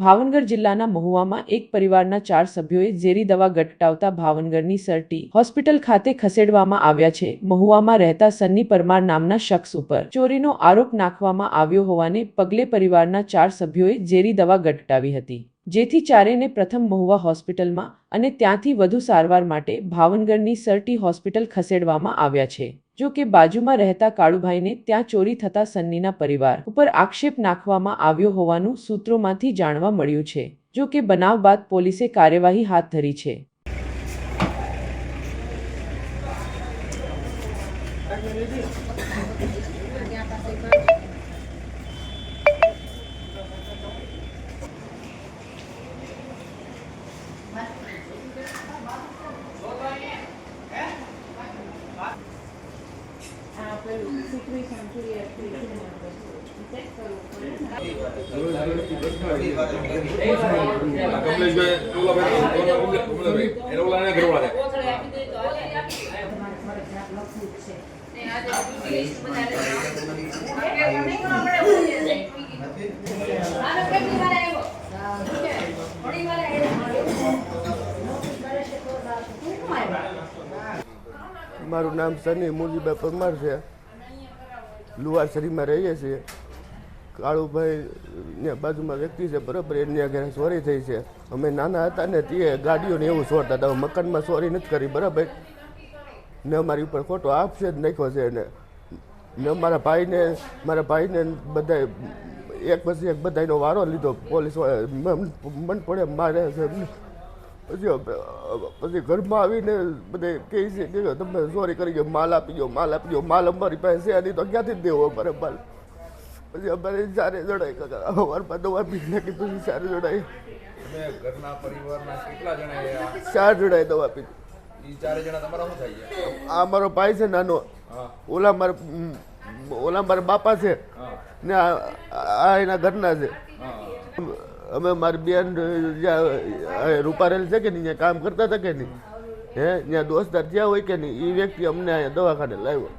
ભાવનગર જિલ્લાના મહુવામાં એક પરિવારના ચાર સભ્યોએ ઝેરી દવા ગટટાવતા ભાવનગરની સરટી હોસ્પિટલ ખાતે ખસેડવામાં આવ્યા છે. મહુવામાં રહેતા સન્ની પરમાર નામના શખ્સ ઉપર ચોરીનો આરોપ નાખવામાં આવ્યો હોવાને પગલે પરિવારના ચાર સભ્યોએ ઝેરી દવા ગટટાવી હતી. જેથી ચારેને પ્રથમ મહુવા હોસ્પિટલમાં અને ત્યાંથી વધુ સારવાર માટે ભાવનગરની સરટી હોસ્પિટલ ખસેડવામાં આવ્યા છે. જો કે બાજુમાં રહેતા કાળુભાઈને ત્યાં ચોરી થતા સન્નીના પરિવાર ઉપર આક્ષેપ નાખવામાં આવ્યો હોવાનું સૂત્રોમાંથી જાણવા મળ્યું છે. જો કે બનાવ બાદ પોલીસે કાર્યવાહી હાથ ધરી છે. કમલેશભાઈ ઓલાભાઈ ઓલાભાઈ એને ઓલા એને ઘરવાળા છે કોથળી આપી દે તો હાલે આપી દે. ને આજે આપી લિસ્ટ બનાવીને આપણે નહીં કરવા પડે, બોલીએ છે. આનો કેટલી વાર આવ્યો? ઘણી વાર આવ્યો. તું કેમ આવ્યો? મારું નામ સની મુરજીભાઈ પરમાર છે. લુવારસરીમાં રહીએ છીએ. કાળુભાઈ ને બાજુમાં વ્યક્તિ છે, બરાબર, એની ઘરે ચોરી થઈ છે. અમે નાના હતા ને તે ગાડીઓને એવું ચોરતા હતા. મકાનમાં ચોરી નથી કરી, બરાબર? ને અમારી ઉપર ખોટો આપશે જ નાખ્યો છે એને. ને મારા ભાઈને મારા ભાઈને બધા એક પછી એક બધાનો વારો લીધો. પોલીસ મન પડે, મારે પછી પછી ઘરમાં આવીને બધે કહે છે કે તમે સોરી કરી ગયો માલ આપી ગયો માલ આપી ગયો માલ અમારી પાસે નહીં તો ક્યાંથી દેવો અમારે માલ? પછી અમારે સારે જણાય અમારમાં દવા પી નાખી પછી સારે જણાય ચાર જણાય દવા પી ઈ ચારે જણા તમારા શું થાય છે? આ મારો ભાઈ છે નાનો. ઓલા મારા ઓલા મારા બાપા છે ને આ આ એના ઘરના છે. અમે મારી બેન રૂપારેલ છે કે નહીં, ત્યાં કામ કરતા હતા કે નહીં? હે, ત્યાં દોસ્તાર જ્યાં હોય કે નહીં? એ વ્યક્તિ અમને અહીંયા દવાખાને લાવ્યો.